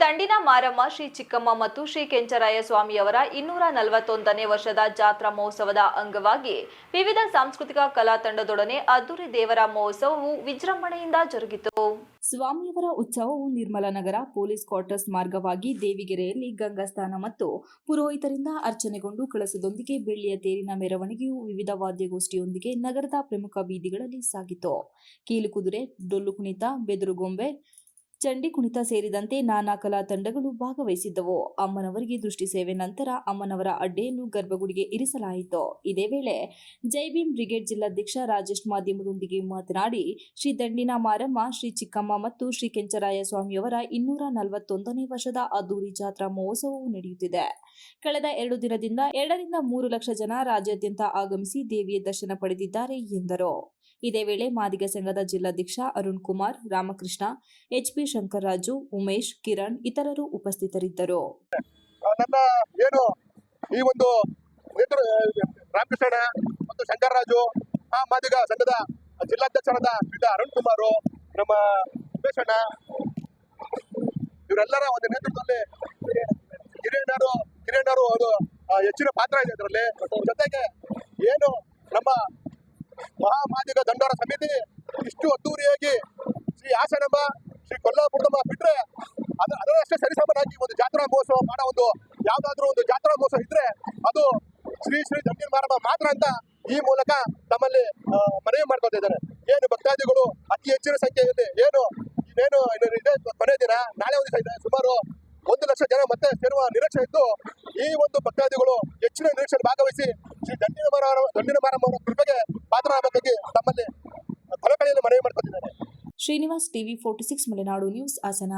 ದಂಡಿನ ಮಾರಮ್ಮ, ಶ್ರೀ ಚಿಕ್ಕಮ್ಮ ಮತ್ತು ಶ್ರೀ ಕೆಂಚರಾಯ ಸ್ವಾಮಿಯವರ ಇನ್ನೂರ ನಲವತ್ತೊಂದನೇ ವರ್ಷದ ಜಾತ್ರಾ ಮಹೋತ್ಸವದ ಅಂಗವಾಗಿ ವಿವಿಧ ಸಾಂಸ್ಕೃತಿಕ ಕಲಾ ತಂಡದೊಡನೆ ಅದ್ದೂರಿ ದೇವರ ಮಹೋತ್ಸವವು ವಿಜೃಂಭಣೆಯಿಂದ ಜರುಗಿತು. ಸ್ವಾಮಿಯವರ ಉತ್ಸವವು ನಿರ್ಮಲ ನಗರ ಪೊಲೀಸ್ ಕ್ವಾರ್ಟರ್ಸ್ ಮಾರ್ಗವಾಗಿ ದೇವಿಗೆರೆಯಲ್ಲಿ ಗಂಗಾಸ್ಥಾನ ಮತ್ತು ಪುರೋಹಿತರಿಂದ ಅರ್ಚನೆಗೊಂಡು ಕಳಸದೊಂದಿಗೆ ಬೆಳ್ಳಿಯ ತೇರಿನ ಮೆರವಣಿಗೆಯು ವಿವಿಧ ವಾದ್ಯಗೋಷ್ಠಿಯೊಂದಿಗೆ ನಗರದ ಪ್ರಮುಖ ಬೀದಿಗಳಲ್ಲಿ ಸಾಗಿತು. ಕೀಲು ಕುದುರೆ ಡೊಳ್ಳು ಕುಣಿತ ಬೆದರುಗೊಂಬೆ ಚಂಡಿ ಕುಣಿತ ಸೇರಿದಂತೆ ನಾನಾ ಕಲಾ ತಂಡಗಳು ಭಾಗವಹಿಸಿದ್ದವು. ಅಮ್ಮನವರಿಗೆ ದೃಷ್ಟಿ ಸೇವೆ ನಂತರ ಅಮ್ಮನವರ ಅಡ್ಡೆಯನ್ನು ಗರ್ಭಗುಡಿಗೆ ಇರಿಸಲಾಯಿತು. ಇದೇ ವೇಳೆ ಜೈ ಭೀಮ್ ಬ್ರಿಗೇಡ್ ಜಿಲ್ಲಾಧ್ಯಕ್ಷ ರಾಜೇಶ್ ಮಾಧ್ಯಮದೊಂದಿಗೆ ಮಾತನಾಡಿ, ಶ್ರೀ ದಂಡಿನ ಮಾರಮ್ಮ, ಶ್ರೀ ಚಿಕ್ಕಮ್ಮ ಮತ್ತು ಶ್ರೀ ಕೆಂಚರಾಯ ಸ್ವಾಮಿಯವರ ಇನ್ನೂರ ನಲವತ್ತೊಂದನೇ ವರ್ಷದ ಅದ್ದೂರಿ ಜಾತ್ರಾ ಮಹೋತ್ಸವವು ನಡೆಯುತ್ತಿದೆ. ಕಳೆದ ಎರಡು ದಿನದಿಂದ ಎರಡರಿಂದ ಮೂರು ಲಕ್ಷ ಜನ ರಾಜ್ಯಾದ್ಯಂತ ಆಗಮಿಸಿ ದೇವಿಯ ದರ್ಶನ ಪಡೆದಿದ್ದಾರೆ ಎಂದರು. ಇದೇ ವೇಳೆ ಮಾದಿಗ ಸಂಘದ ಜಿಲ್ಲಾಧ್ಯಕ್ಷ ಅರುಣ್ ಕುಮಾರ್, ರಾಮಕೃಷ್ಣ, ಎಚ್ಪಿ ಶಂಕರರಾಜು, ಉಮೇಶ್, ಕಿರಣ್ ಇತರರು ಉಪಸ್ಥಿತರಿದ್ದರು. ನನ್ನ ಏನು ಈ ಒಂದು ರಾಮಕೃಷ್ಣ ಮತ್ತು ಶಂಕರರಾಜು, ಆ ಮಾದಿಗ ಸಂಘದ ಜಿಲ್ಲಾಧ್ಯಕ್ಷರಾದ ಅರುಣ್ ಕುಮಾರ್, ನಮ್ಮ ಉಮೇಶಣ್ಣ ಇವರೆಲ್ಲರ ಒಂದು ನೇತೃತ್ವದಲ್ಲಿ ಹಿರಿಯಣ್ಣರು ಹಿರಿಯಣ್ಣರು ಅದು ಹೆಚ್ಚಿನ ಪಾತ್ರ ಇದೆ ಅದರಲ್ಲಿ. ಜೊತೆಗೆ ಏನು ನಮ್ಮ ಮಹಾಮಾದಿಗ ದಂಡರ ಸಮಿತಿ ಇಷ್ಟು ಅದ್ದೂರಿಯಾಗಿ ಶ್ರೀ ಹಾಸನಮ್ಮ, ಶ್ರೀ ಕೊಲ್ಲಾಪುರದಮ್ಮ ಬಿಟ್ರೆ ಅದ ಅದರಷ್ಟೇ ಸರಿಸಮನಾಗಿ ಒಂದು ಜಾತ್ರಾ ಮಹೋತ್ಸವ ಮಾಡೋ ಒಂದು ಯಾವ್ದಾದ್ರು ಒಂದು ಜಾತ್ರಾ ಮಹೋತ್ಸವ ಇದ್ರೆ ಅದು ಶ್ರೀ ಶ್ರೀ ದಂಡಿನ ಮಾರಮ್ಮ ಮಾತ್ರ ಅಂತ ಈ ಮೂಲಕ ತಮ್ಮಲ್ಲಿ ಮನವಿ ಮಾಡ್ಕೊತಾ ಇದ್ದಾರೆ. ಏನು ಭಕ್ತಾದಿಗಳು ಅತಿ ಹೆಚ್ಚಿನ ಸಂಖ್ಯೆಯಲ್ಲಿ ಏನು ಇನ್ನೇನು ಕೊನೆ ದಿನ, ನಾಳೆ ಒಂದು ಸುಮಾರು ಒಂದು ಲಕ್ಷ ಜನ ಮತ್ತೆ ಸೇರುವ ನಿರೀಕ್ಷೆ ಇದ್ದು ಈ ಒಂದು ಭಕ್ತಾದಿಗಳು ಹೆಚ್ಚಿನ ನಿರೀಕ್ಷೆಯಲ್ಲಿ ಭಾಗವಹಿಸಿ ಶ್ರೀ ದಂಡಿನ ಮಾರ ದಂಡಿನ ಮಾರಮ್ಮ ಅವರ ಕೃಪೆಗೆ ಪಾತ್ರರಾಗಬೇಕಾಗಿ ತಮ್ಮಲ್ಲಿ ಕಳಕಳಿಯಲ್ಲಿ ಮನವಿ ಮಾಡ್ಕೊತಿದ್ದಾರೆ Srinivas TV forty six Malenadu news Hassan.